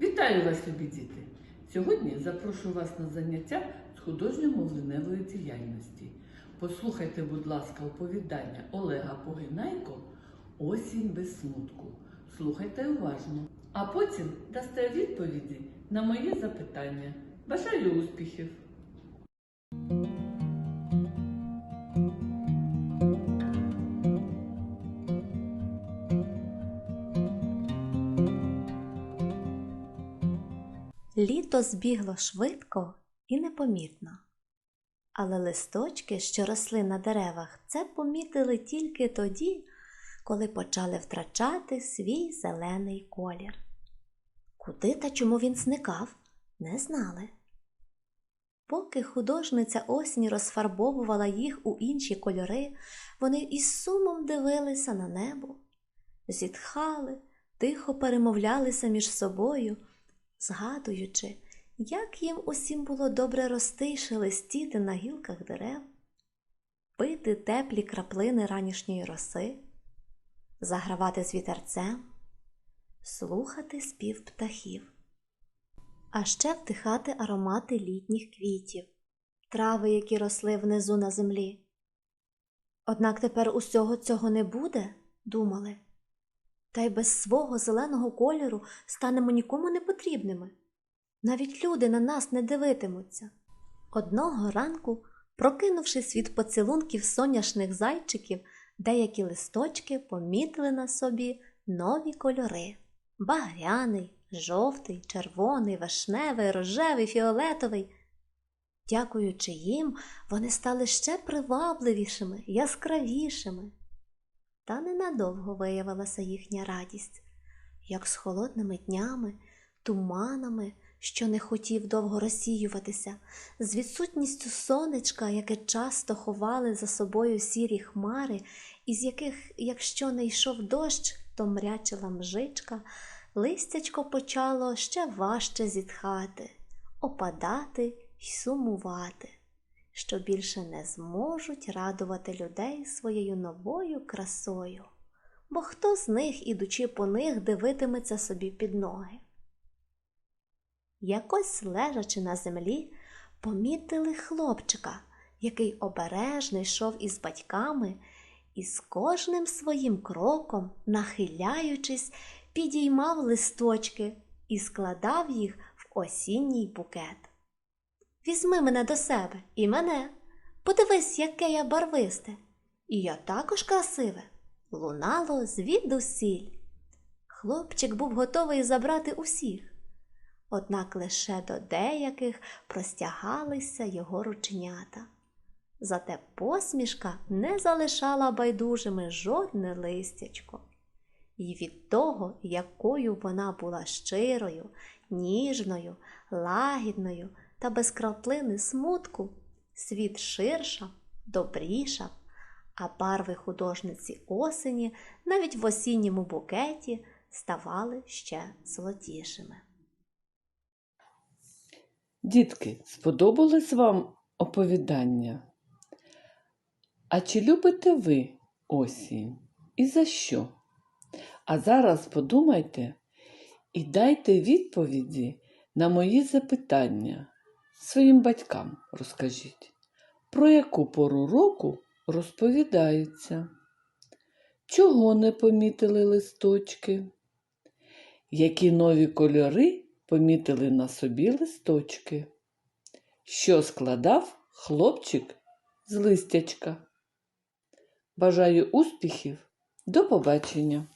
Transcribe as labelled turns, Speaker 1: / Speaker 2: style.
Speaker 1: Вітаю вас, любі діти! Сьогодні запрошую вас на заняття з художньо-мовленевої діяльності. Послухайте, будь ласка, оповідання Олега Погинайко Осінь без смутку. Слухайте уважно, а потім дасте відповіді на мої запитання. Бажаю успіхів!
Speaker 2: Літо збігло швидко і непомітно. Але листочки, що росли на деревах, це помітили тільки тоді, коли почали втрачати свій зелений колір. Куди та чому він зникав, не знали. Поки художниця осінь розфарбовувала їх у інші кольори, вони із сумом дивилися на небо, зітхали, тихо перемовлялися між собою згадуючи, як їм усім було добре рости й шелестіти на гілках дерев, пити теплі краплини ранішньої роси, загравати з вітерцем, слухати спів птахів, а ще вдихати аромати літніх квітів, трави, які росли внизу на землі. Однак тепер усього цього не буде, думали та й без свого зеленого кольору станемо нікому не потрібними. Навіть люди на нас не дивитимуться. Одного ранку, прокинувшись від поцілунків соняшних зайчиків, деякі листочки помітили на собі нові кольори багряний, жовтий, червоний, вишневий, рожевий, фіолетовий. Дякуючи їм, вони стали ще привабливішими, яскравішими. Та ненадовго виявилася їхня радість, як з холодними днями, туманами, що не хотів довго розсіюватися, з відсутністю сонечка, яке часто ховали за собою сірі хмари, із яких, якщо не йшов дощ, то мрячила мжичка, листячко почало ще важче зітхати, опадати й сумувати що більше не зможуть радувати людей своєю новою красою, бо хто з них, ідучи по них, дивитиметься собі під ноги. Якось лежачи на землі, помітили хлопчика, який обережно йшов із батьками і з кожним своїм кроком, нахиляючись, підіймав листочки і складав їх в осінній букет. Візьми мене до себе і мене. Подивись, яке я барвисте. І я також красиве. Лунало звідусіль. Хлопчик був готовий забрати усіх. Однак лише до деяких простягалися його рученята. Зате посмішка не залишала байдужими жодне листячко. І від того, якою вона була щирою, ніжною, лагідною та без краплини смутку, світ ширшав, добрішав, а барви художниці осені навіть в осінньому букеті ставали ще золотішими.
Speaker 1: Дітки, сподобалось вам оповідання? А чи любите ви осінь? І за що? А зараз подумайте і дайте відповіді на мої запитання. Своїм батькам розкажіть, про яку пору року розповідаються? Чого не помітили листочки? Які нові кольори помітили на собі листочки? Що складав хлопчик з листячка? Бажаю успіхів! До побачення!